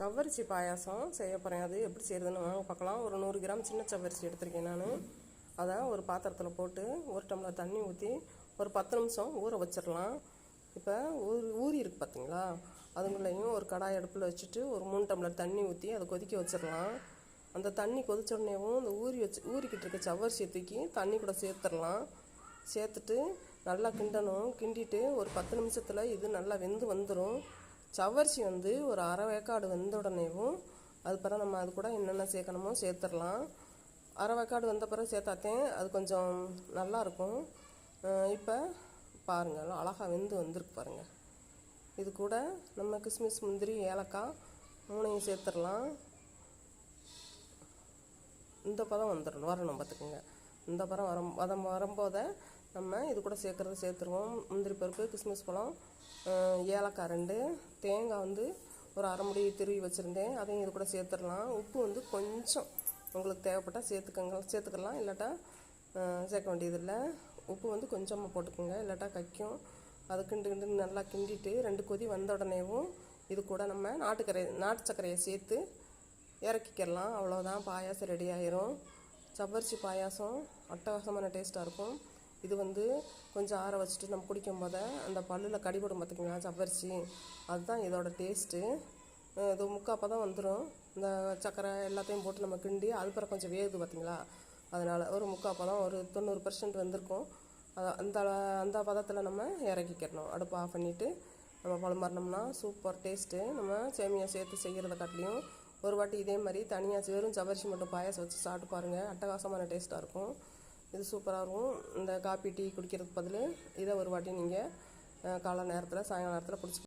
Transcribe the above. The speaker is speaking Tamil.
சவ்வரிசி பாயாசம் செய்ய போகிறேன் அது எப்படி செய்கிறதுன்னு வாங்க பார்க்கலாம். ஒரு நூறு கிராம் சின்ன சவ்வரிசி எடுத்திருக்கேன் நான். அதை ஒரு பாத்திரத்தில் போட்டு ஒரு டம்ளர் தண்ணி ஊற்றி ஒரு பத்து நிமிஷம் ஊற வச்சிடலாம். இப்போ ஊறி ஊறி இருக்கு பார்த்தீங்களா அதுங்களையும் ஒரு கடாய் அடுப்பில் வச்சுட்டு ஒரு மூணு டம்ளர் தண்ணி ஊற்றி அதை கொதிக்க வச்சிடலாம். அந்த தண்ணி கொதிச்ச உடனேவும் இந்த ஊறி வச்சு ஊறிக்கிட்டு இருக்க சவ்வரிசியை தூக்கி தண்ணி கூட சேர்த்துடலாம். சேர்த்துட்டு நல்லா கிண்டணும். கிண்டிட்டு ஒரு பத்து நிமிஷத்தில் இது நல்லா வெந்து வந்துடும் சவ்வரிசி வந்து ஒரு அரை வேக்காடு வெந்த உடனேவும் அது பிறகு நம்ம அது கூட என்னென்ன சேர்க்கணுமோ சேர்த்துடலாம். அரை வேக்காடு வந்த பிறகு சேர்த்தாத்தேன் அது கொஞ்சம் நல்லா இருக்கும் இப்போ பாருங்கள் அழகாக வெந்து வந்திருக்கு பாருங்கள் இது கூட நம்ம கிஸ்மிஸ் முந்திரி ஏலக்காய் மூணையும் சேர்த்துடலாம். இந்த பதம் வந்துடணும் வரணும் பார்த்துக்குங்க. இந்த பதம் வரும் வதம் வரும்போதை நம்ம இது கூட சேர்க்குறத சேர்த்துருவோம். முந்திரி பருப்பு கிஸ்மிஸ் பழம் ஏலக்காய் ரெண்டு தேங்காய் வந்து ஒரு அரை முடி திருவி வச்சுருந்தேன். அதையும் இது கூட சேர்த்துடலாம். உப்பு வந்து கொஞ்சம் உங்களுக்கு தேவைப்பட்டால் சேர்த்துக்கங்க சேர்த்துக்கலாம். இல்லாட்டா சேர்க்க வேண்டியதில்லை. உப்பு வந்து கொஞ்சமாக போட்டுக்கோங்க. இல்லாட்டா கைக்கும் அது கிண்டு கிண்டு நல்லா கிண்டிட்டு ரெண்டு கொதி வந்த உடனேவும் இது கூட நம்ம நாட்டுக்கரை நாட்டு சர்க்கரையை சேர்த்து இறக்கிக்கிடலாம் அவ்வளோதான் பாயாசம் ரெடி ஆயிரும். சவ்வரிசி பாயாசம் அட்டகாசமான டேஸ்ட்டாக இருக்கும். இது வந்து கொஞ்சம் ஆற வச்சுட்டு நம்ம குடிக்கும் போது அந்த பல்லில் கடிபடும் பார்த்துக்கோங்க சவ்வரிசி அதுதான் இதோட டேஸ்ட்டு இது முக்கால் பதம் வந்துடும் இந்த சர்க்கரை எல்லாத்தையும் போட்டு நம்ம கிண்டி அதுக்கப்புறம் கொஞ்சம் வேகுது பார்த்தீங்களா அதனால் ஒரு முக்காப்பாக தான் ஒரு தொண்ணூறு பர்சன்ட் வந்திருக்கும். அது அந்த அந்த பதத்தில் நம்ம இறக்கிக்கிறணும் அடுப்பு ஆஃப் பண்ணிவிட்டு நம்ம பழமாறினோம்னா சூப்பர் டேஸ்ட்டு நம்ம சேமியா சேர்த்து செய்கிறத காட்டிலையும் ஒரு வாட்டி இதே மாதிரி தனியாக வெறும் சவரிசி மட்டும் பாயாசம் வச்சு சாப்பிட்டு பாருங்கள் அட்டகாசமான டேஸ்ட்டாக இருக்கும். இது சூப்பராக இருக்கும். இந்த காப்பி டீ குடிக்கிறதுக்கு பதில் இதை ஒரு வாட்டி நீங்கள் காலை நேரத்தில் சாயங்கால நேரத்தில் குடிச்சு